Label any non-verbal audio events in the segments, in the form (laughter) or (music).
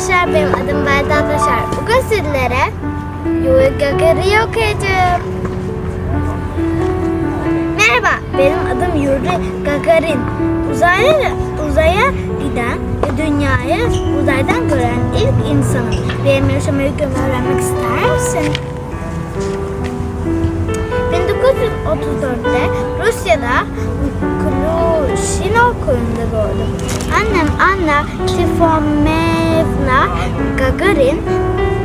arkadaşlar, benim adım Belda Taşar. Bugün sizlere Yuri Gagarin'i okuyacağım. Merhaba, benim adım Yuri Gagarin. Uzaya, uzaya giden ve dünyayı uzaydan gören ilk insanım. Benim yaşam öykümü öğrenmek ister misin? 1934'te Rusya'da Köyünde doğdum. Annem Anna Tifomevna Gagarin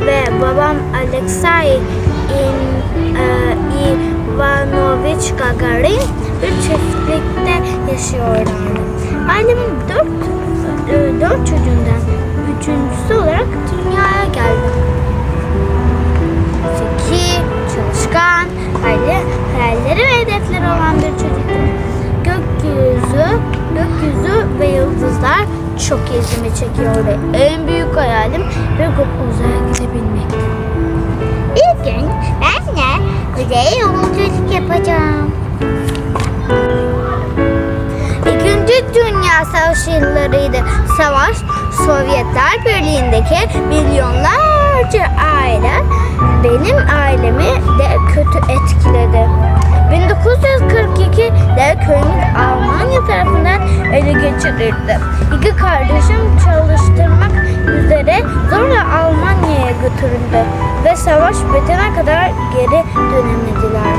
ve babam Alexei İn- e, Ivanovich Gagarin bir çiftlikte yaşıyorlardı. Ailemin dört, e, dört çocuğundan üçüncüsü olarak Gökyüzü, ve yıldızlar çok ilgimi çekiyordu. En büyük hayalim gün uzaya gidebilmekti. Bir gün ben de uzaya yolculuk yapacağım. İkinci Dünya Savaşı yıllarıydı. Savaş Sovyetler Birliği'ndeki milyonlarca aile benim ailemi de kötü etkiledi. 1942'de köyümüz Almanya tarafından ele geçirildi. İki kardeşim çalıştırmak üzere zorla Almanya'ya götürüldü ve savaş bitene kadar geri dönemediler.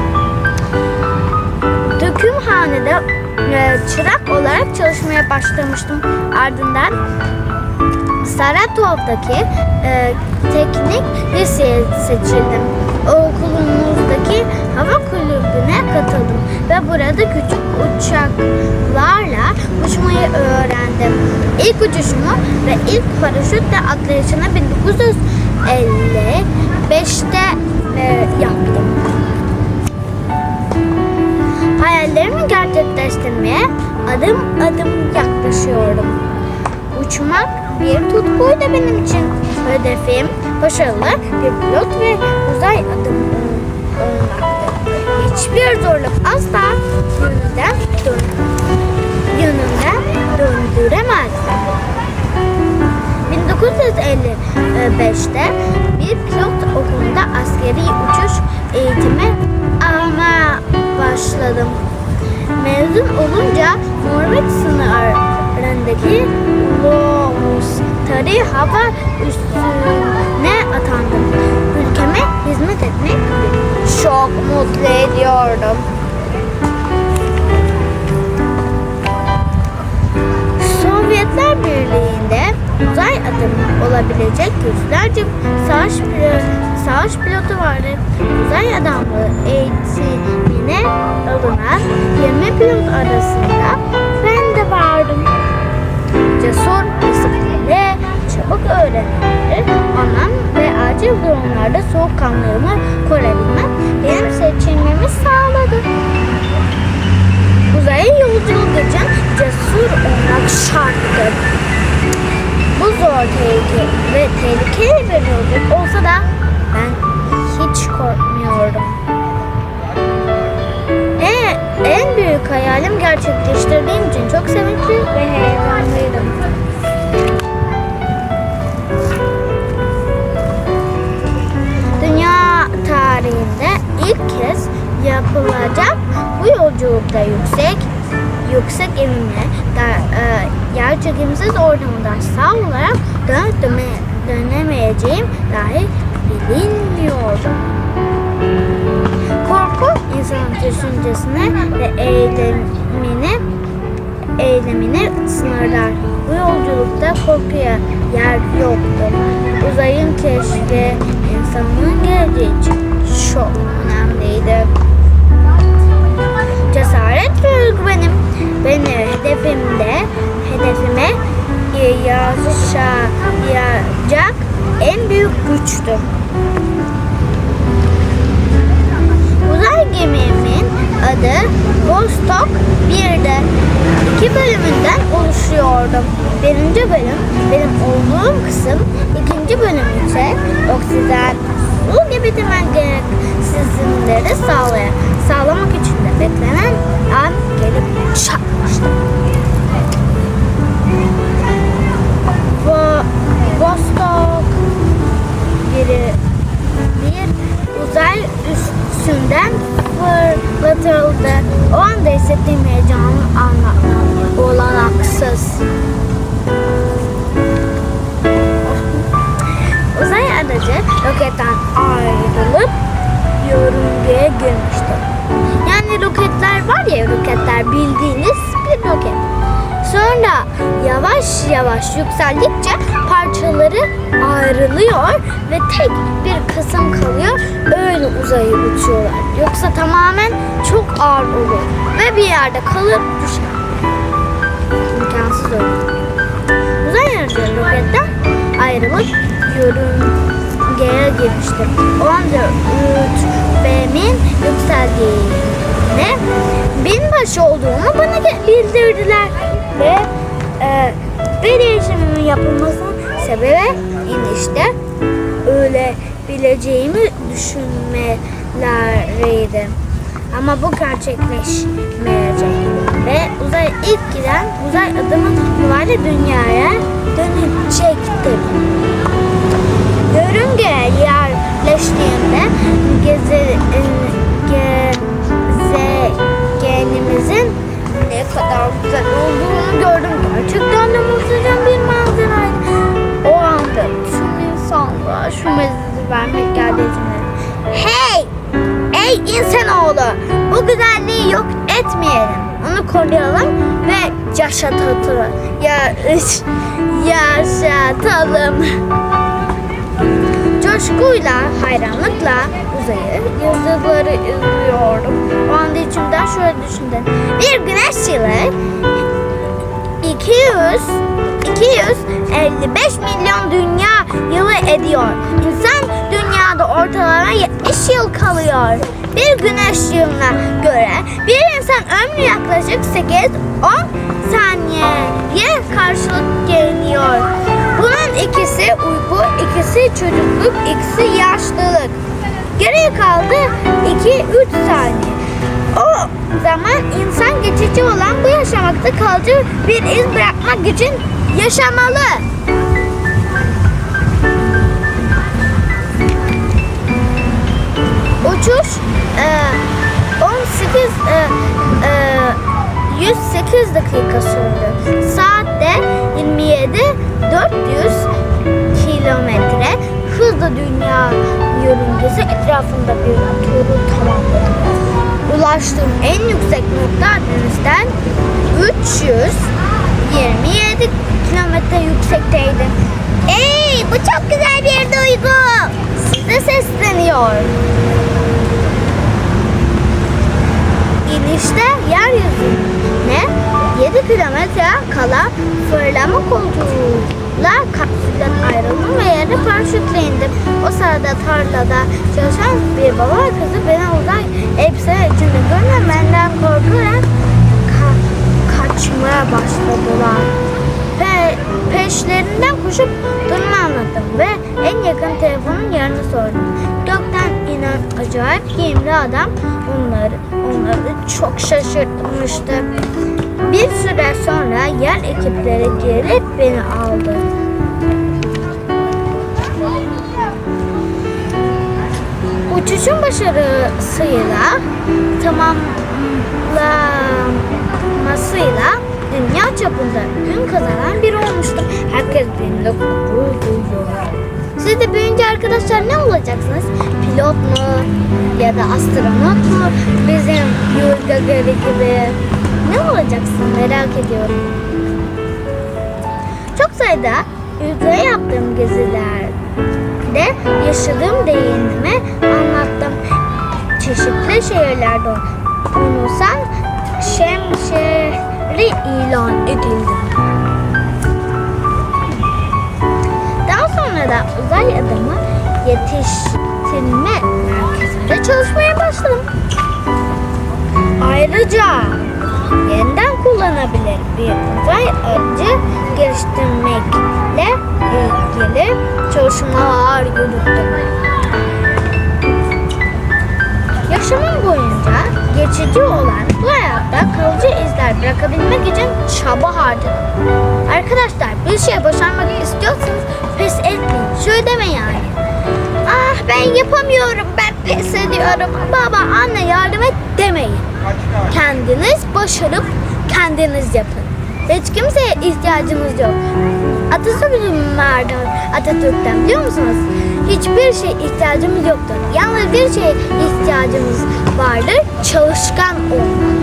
Dökümhanede e, çırak olarak çalışmaya başlamıştım. Ardından Saratov'daki e, teknik liseye seçildim. Okulumuzdaki hava kulübüne katıldım ve burada küçük uçaklarla uçmayı öğrendim. İlk uçuşumu ve ilk paraşütle atlayışını 1955'te e, yaptım. Hayallerimi gerçekleştirmeye adım adım yaklaşıyorum. Uçmak bir tutkuydu benim için. Hedefim başarılı bir pilot ve uzay adım olmaktı. Hiçbir zorluk asla yönünden dön yönünden döndüremezdi. 1955'te bir pilot okulunda askeri uçuş eğitimi almaya başladım. Mezun olunca Norveç sınırındaki Lomustari hava üssüne atandım. Hizmet etmek çok mutlu ediyordum. Sovyetler Birliği'nde uzay adamı olabilecek yüzlerce savaş, pilo- savaş pilotu vardı. Uzay adamlığı eğitimine alınan 20 pilot arasında ben de vardım. Cesur, çabuk öğrenenleri anlam ve acil durumlarda soğukkanlılığımı koruyabilmem benim seçilmemi sağladı. Uzaya yolculuk için cesur olmak şarttır. Bu zor tehlike ve tehlikeli bir yolculuk olsa da ben hiç korkmuyordum. E, en büyük hayalim gerçekleştirdiğim için çok sevinçli ve heyecanlıydım. Yapılacak bu yolculukta yüksek yüksek eminle da, e, yer çekimsiz ortamda sağ olarak dönüp döne- dönemeyeceğim dahi bilinmiyordu. Korku insanın düşüncesine ve eylemini eylemini sınırlar. Bu yolculukta korkuya yer yoktu. Uzayın keşfi hedefimde, hedefime yazışacak en büyük güçtü. Uzay gemimin adı Vostok 1'de. İki bölümünden oluşuyordum. Birinci bölüm benim olduğum kısım, ikinci bölüm ise oksijen, su gibi temel gereksinimleri sağlaya, sağlamak için beklenen an gelip çarpmıştı. Bo Vostok biri bir uzay üstünden fırlatıldı. O anda hissettiğim heyecanı anla olanaksız. Uzay aracı roketten ayrılıp gidiyorum diye girmiştim. Yani roketler var ya roketler bildiğiniz bir roket. Sonra yavaş yavaş yükseldikçe parçaları ayrılıyor ve tek bir kısım kalıyor. Öyle uzayı uçuyorlar. Yoksa tamamen çok ağır olur ve bir yerde kalıp düşer. İmkansız olur. Uzay aracı roketten ayrılıp yörüngeye girmiştir. 14 3 bebeğimin yükseldiğini, binbaşı olduğumu bana bildirdiler ve e, bir değişimin yapılmasının sebebi inişte ölebileceğimi düşünmeleriydi. Ama bu gerçekleşmeyecek ve uzay ilk giden uzay adımı itibariyle dünyaya dönecektim. Etmeyelim. Onu koruyalım ve yaşatalım. Ya, yaşatalım. Coşkuyla, hayranlıkla uzayı, yıldızları izliyordum. O anda içimden şöyle düşündüm. Bir güneş yılı 200 255 milyon dünya yılı ediyor. İnsan dünyada ortalama 70 yıl kalıyor. Bir güneş yılına göre bir insan ömrü yaklaşık 8-10 saniyeye karşılık geliyor. Bunun ikisi uyku, ikisi çocukluk, ikisi yaşlılık. Geriye kaldı 2-3 saniye. O zaman insan geçici olan bu yaşamakta kalıcı bir iz bırakmak için yaşamalı. Uçuş e, 18 e, e, 108 dakika sürdü. Saatte 27 400 kilometre hızla dünya yörüngesi etrafında bir turu tamamladı. Ulaştığım en yüksek nokta denizden 327 kilometre yüksekteydi. Ey bu çok güzel bir duygu. Size sesleniyor. İnişte yeryüzüne 7 kilometre kala fırlama koltuğuyla kapsülden ayrıldım ve yere paraşütle indim. O sırada tarlada çalışan bir baba ve kızı beni uzay elbise içinde görünce benden korkarak ka- kaçmaya başladılar. Pe peşlerinden koşup durumu anlattım ve en yakın telefonun yerini sordum. Gökten inen acayip giyimli adam onları, onları çok şaşırtmıştı. Bir süre sonra yer ekipleri gelip beni aldı. Uçuşun başarısıyla tamamlanmasıyla dünya çapında ün kazanan biri olmuştum. Herkes benimle gurur. Siz de büyüyünce arkadaşlar ne olacaksınız? Pilot mu? Ya da astronot mu? Bizim Yuri Gagarin gibi. Ne olacaksın merak ediyorum. Çok sayıda ülkeye yaptığım gezilerde yaşadığım deneyimimi anlattım. Çeşitli şehirlerde unusan şemşehri ilan edildi. Yetiştirme merkezinde çalışmaya başladım. Ayrıca yeniden kullanabilir bir uzay aracı geliştirmekle ilgili çalışmalar yürüttüm. Yaşamım boyunca geçici olan bu hayatta kalıcı izler bırakabilmek için çaba harcadım. Arkadaşlar bir şey başarmak istiyorsanız pes etmeyin. Şöyle deme yani. Ben yapamıyorum ben pes ediyorum. Baba anne yardım et demeyin. Kendiniz başarıp kendiniz yapın. Hiç kimseye ihtiyacınız yok. Atasözü vardı Atatürk'ten biliyor musunuz? hiçbir şey ihtiyacımız yoktur. Yalnız bir şeye ihtiyacımız vardır. Çalışkan olmak.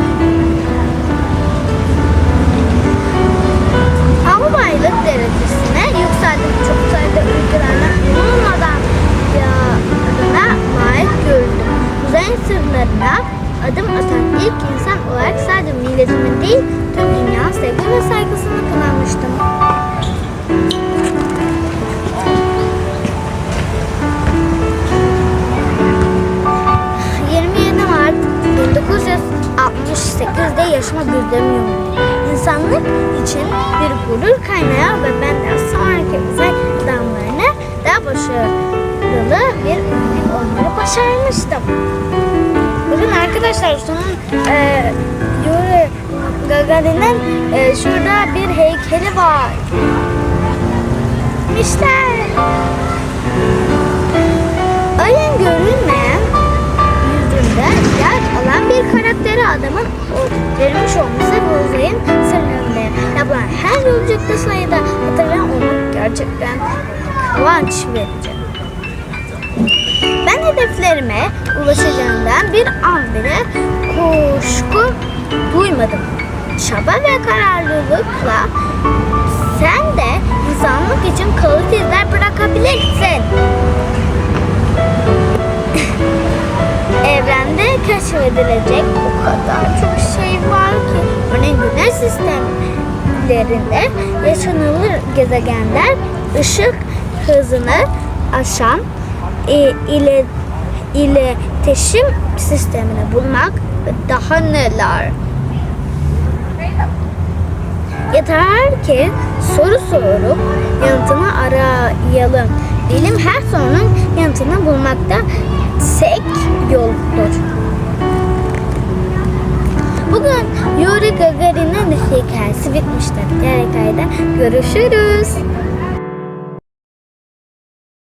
Albaylık derecesine yükseldim. Çok sayıda ülkelerden sırlarına adım atan ilk insan olarak sadece milletimin değil tüm dünya sevgi ve saygısını kazanmıştım. ...27 Mart 1968'de yaşıma gözlemiyorum. İnsanlık için bir gurur kaynağı ve benden sonraki uzay adamlarına daha başarılı bir örnek olmayı başarmıştım. Arkadaşlar sonun e, Yuri Gagarin'in e, şurada bir heykeli var. İşte ayın görünmeyen yüzünde yer alan bir karakteri adamın verilmiş olması ve uzayın sırlarında yapılan her yolculukta sayıda hatırlayan olmak gerçekten kıvanç verici. Ben hedeflerime ulaşacağımdan bir an bile kuşku duymadım. Çaba ve kararlılıkla sen de insanlık için kalıcı izler bırakabilirsin. (laughs) Evrende keşfedilecek o kadar çok şey var ki. Örneğin güneş sistemlerinde yaşanılır gezegenler ışık hızını aşan ile iletişim sistemini bulmak ve daha neler. Yeter ki soru sorup yanıtını arayalım. Bilim her sorunun yanıtını bulmakta tek yoldur. Bugün Yuri Gagarin'in hikayesi bitmiştir. Diğer hikayede görüşürüz.